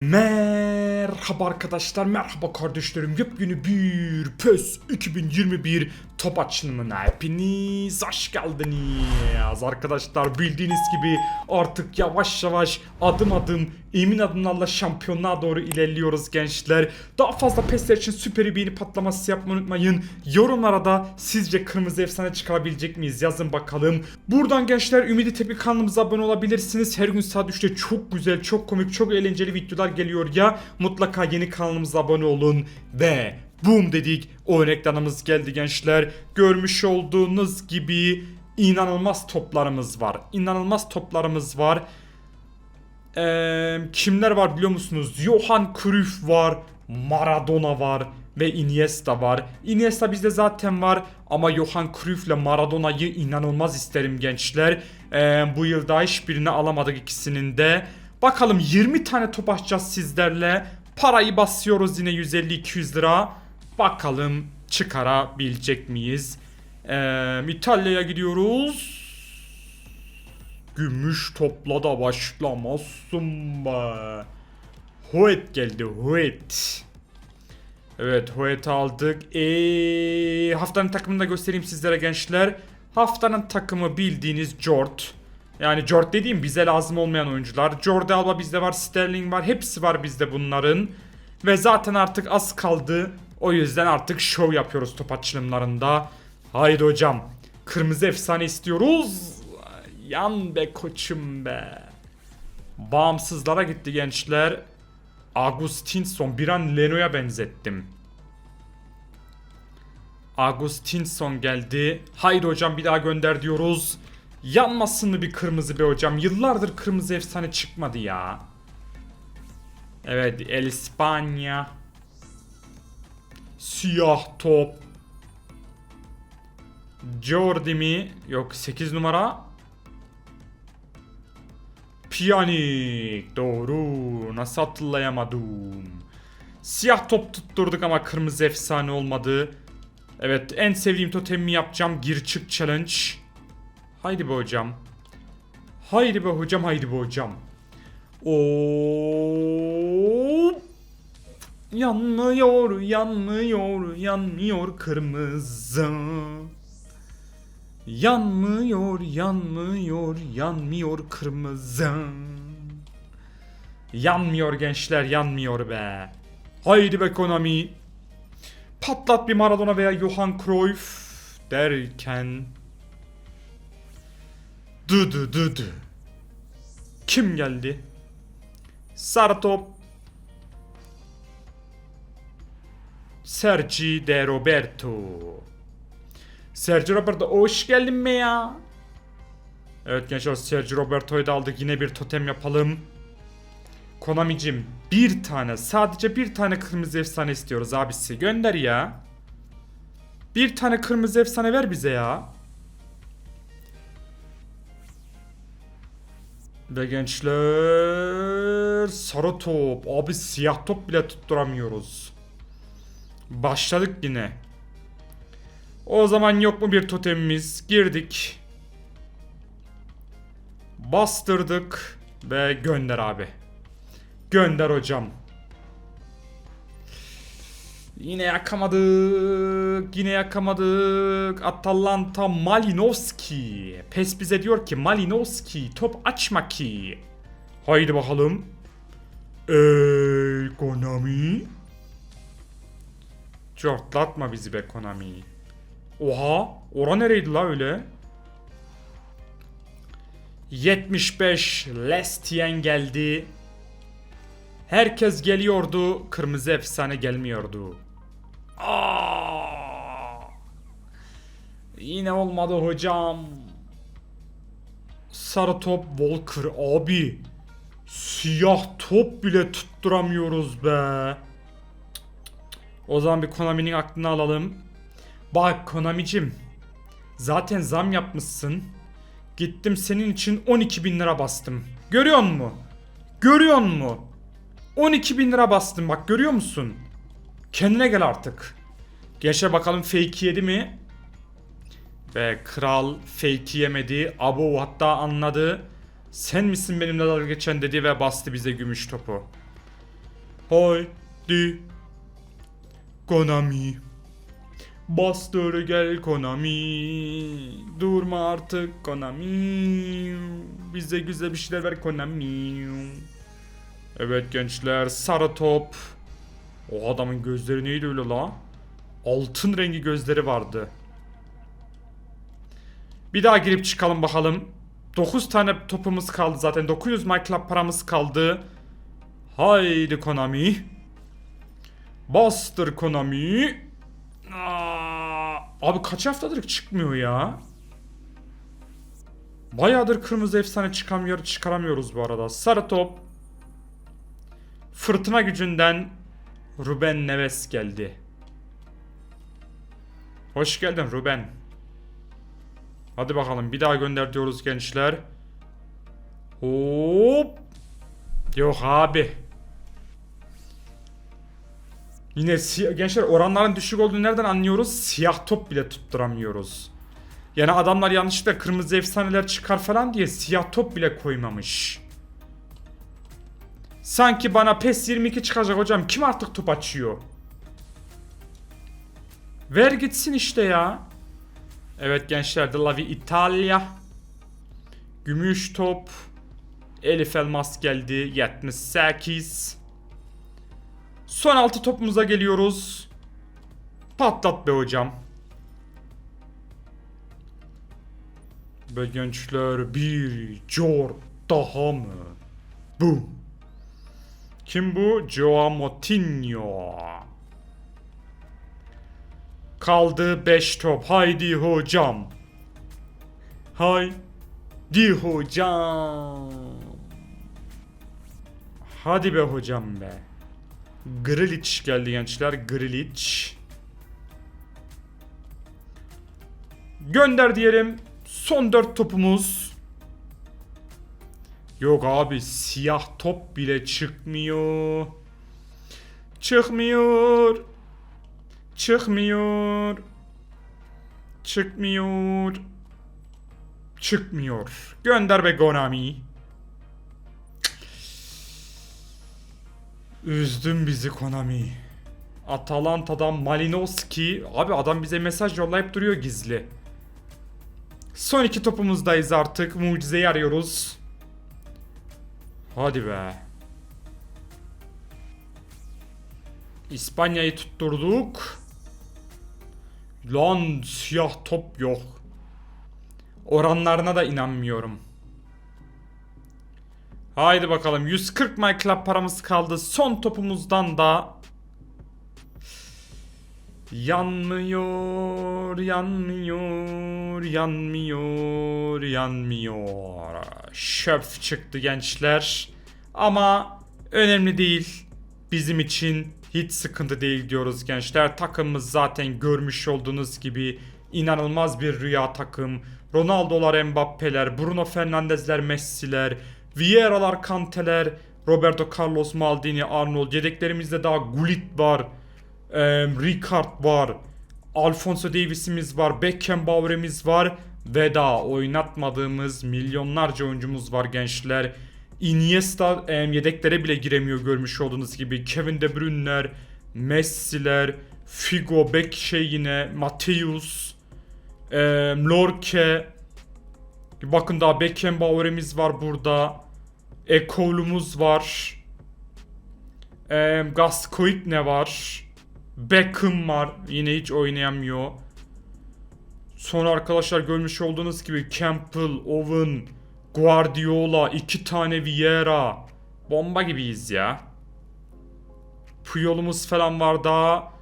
Man Merhaba arkadaşlar, merhaba kardeşlerim. Yepyeni bir PES 2021 top açılımına hepiniz hoş geldiniz. Arkadaşlar bildiğiniz gibi artık yavaş yavaş adım adım emin adımlarla şampiyonluğa doğru ilerliyoruz gençler. Daha fazla PES'ler için süper beğeni patlaması yapmayı unutmayın. Yorumlara da sizce kırmızı efsane çıkarabilecek miyiz yazın bakalım. Buradan gençler Ümidi Tepi kanalımıza abone olabilirsiniz. Her gün saat 3'te çok güzel, çok komik, çok eğlenceli videolar geliyor ya. Mutlaka yeni kanalımıza abone olun ve boom dedik. O ekranımız geldi gençler. Görmüş olduğunuz gibi inanılmaz toplarımız var. İnanılmaz toplarımız var. Eee, kimler var biliyor musunuz? Johan Cruyff var, Maradona var ve Iniesta var. Iniesta bizde zaten var ama Johan Cruyff ile Maradona'yı inanılmaz isterim gençler. Eee, bu yılda hiçbirini alamadık ikisinin de. Bakalım 20 tane top açacağız sizlerle. Parayı basıyoruz yine 150-200 lira. Bakalım çıkarabilecek miyiz? Eee İtalya'ya gidiyoruz. Gümüş topla da başlamazsın be. Hoet geldi Hoet. Evet Hoet aldık. Eee haftanın takımını da göstereyim sizlere gençler. Haftanın takımı bildiğiniz Jort. Yani Jort dediğim bize lazım olmayan oyuncular. Jordi Alba bizde var, Sterling var. Hepsi var bizde bunların. Ve zaten artık az kaldı. O yüzden artık şov yapıyoruz top açılımlarında. Haydi hocam. Kırmızı efsane istiyoruz. Yan be koçum be. Bağımsızlara gitti gençler. Agustinson bir an Leno'ya benzettim. Agustinson geldi. Haydi hocam bir daha gönder diyoruz. Yanmasın mı bir kırmızı be hocam? Yıllardır kırmızı efsane çıkmadı ya. Evet El İspanya. Siyah top. Jordi mi? Yok 8 numara. Piyanik. Doğru. Nasıl hatırlayamadım. Siyah top tutturduk ama kırmızı efsane olmadı. Evet en sevdiğim totemimi yapacağım. Gir çık challenge. Haydi be hocam. Haydi be hocam haydi be hocam. Oo. Yanmıyor, yanmıyor, yanmıyor kırmızı. Yanmıyor, yanmıyor, yanmyor kırmızı. Yanmıyor gençler, yanmıyor be. Haydi be Konami. Patlat bir Maradona veya Johan Cruyff derken Dı dı dı dı. Kim geldi? Sarı top. Sergi de Roberto. Sergio Roberto hoş geldin be ya. Evet gençler Sergio Roberto'yu da aldık. Yine bir totem yapalım. Konami'cim bir tane sadece bir tane kırmızı efsane istiyoruz abisi. Gönder ya. Bir tane kırmızı efsane ver bize ya. Ve gençler sarı top. Abi siyah top bile tutturamıyoruz. Başladık yine. O zaman yok mu bir totemimiz? Girdik. Bastırdık. Ve gönder abi. Gönder hocam. Yine yakamadık. Yine yakamadık. Atalanta Malinowski. Pes bize diyor ki Malinowski top açma ki. Haydi bakalım. Ey Konami. Cortlatma bizi be Konami. Oha. Ora nereydi la öyle? 75 Lestien geldi. Herkes geliyordu. Kırmızı efsane gelmiyordu. Aa! Yine olmadı hocam. Sarı top Walker abi. Siyah top bile tutturamıyoruz be. O zaman bir Konami'nin aklını alalım. Bak Konami'cim. Zaten zam yapmışsın. Gittim senin için 12 bin lira bastım. Görüyor musun? Görüyor musun? 12 bin lira bastım bak görüyor musun? Kendine gel artık. Gençler bakalım fake yedi mi? Ve kral fake yemedi. Abo hatta anladı. Sen misin benimle dalga geçen dedi ve bastı bize gümüş topu. Haydi. Konami. Bastır gel Konami. Durma artık Konami. Bize güzel bir şeyler ver Konami. Evet gençler sarı top. O adamın gözleri neydi öyle la? Altın rengi gözleri vardı. Bir daha girip çıkalım bakalım. 9 tane topumuz kaldı zaten. 900 My Club paramız kaldı. Haydi Konami. Bastır Konami. Aa, abi kaç haftadır çıkmıyor ya. Bayağıdır kırmızı efsane çıkamıyor, çıkaramıyoruz bu arada. Sarı top. Fırtına gücünden Ruben Neves geldi. Hoş geldin Ruben. Hadi bakalım bir daha gönder diyoruz gençler. Hop. Yok abi. Yine gençler oranların düşük olduğunu nereden anlıyoruz? Siyah top bile tutturamıyoruz. Yani adamlar yanlışlıkla kırmızı efsaneler çıkar falan diye siyah top bile koymamış. Sanki bana PES 22 çıkacak hocam. Kim artık top açıyor? Ver gitsin işte ya. Evet gençler The Lavi İtalya. Gümüş top. Elif Elmas geldi. 78. Son 6 topumuza geliyoruz. Patlat be hocam. Ve gençler bir Jor daha mı? Boom. Kim bu? Joao Moutinho. Kaldı 5 top. Haydi hocam. Haydi hocam. Hadi be hocam be. Grilic geldi gençler. Grilic. Gönder diyelim. Son 4 topumuz. Yok abi siyah top bile çıkmıyor. Çıkmıyor. Çıkmıyor. Çıkmıyor. Çıkmıyor. Gönder be Konami. Üzdün bizi Konami. Atalanta'dan Malinowski. Abi adam bize mesaj yollayıp duruyor gizli. Son iki topumuzdayız artık. Mucizeyi arıyoruz. Hadi be. İspanya'yı tutturduk. Lan siyah top yok. Oranlarına da inanmıyorum. Haydi bakalım 140 My Club paramız kaldı. Son topumuzdan da Yanmıyor, yanmıyor, yanmıyor, yanmıyor. Şöpf çıktı gençler. Ama önemli değil. Bizim için hiç sıkıntı değil diyoruz gençler. Takımımız zaten görmüş olduğunuz gibi inanılmaz bir rüya takım. Ronaldo'lar, Mbappe'ler, Bruno Fernandes'ler, Messi'ler, Vieira'lar, Kante'ler, Roberto Carlos, Maldini, Arnold. Yedeklerimizde daha Gullit var. Ee, Ricard var. Alfonso Davis'imiz var. Beckenbauer'imiz var. Ve daha oynatmadığımız milyonlarca oyuncumuz var gençler. Iniesta e, yedeklere bile giremiyor görmüş olduğunuz gibi. Kevin De Bruyne'ler, Messi'ler, Figo, Beck şey yine, Mateus, e, Lorke. Bakın daha Beckenbauer'imiz var burada. Ekolumuz var. E, Gascoigne var. Beckham var. Yine hiç oynayamıyor. Sonra arkadaşlar görmüş olduğunuz gibi Campbell, Owen, Guardiola, iki tane Vieira. Bomba gibiyiz ya. Puyol'umuz falan var daha.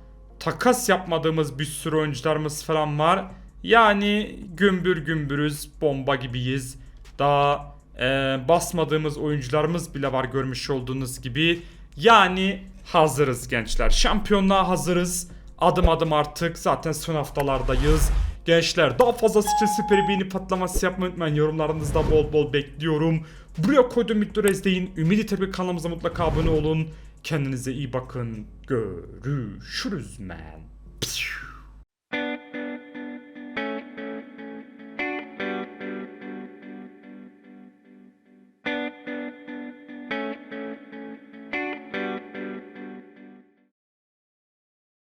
Takas yapmadığımız bir sürü oyuncularımız falan var. Yani gümbür gümbürüz, bomba gibiyiz. Daha e, basmadığımız oyuncularımız bile var görmüş olduğunuz gibi. Yani hazırız gençler. Şampiyonluğa hazırız. Adım adım artık zaten son haftalardayız. Gençler daha fazla stres süperi beğeni patlaması yapmayı unutmayın. Yorumlarınızda bol bol bekliyorum. Buraya koyduğum videoları izleyin. Ümidi tabi kanalımıza mutlaka abone olun. Kendinize iyi bakın. Görüşürüz men.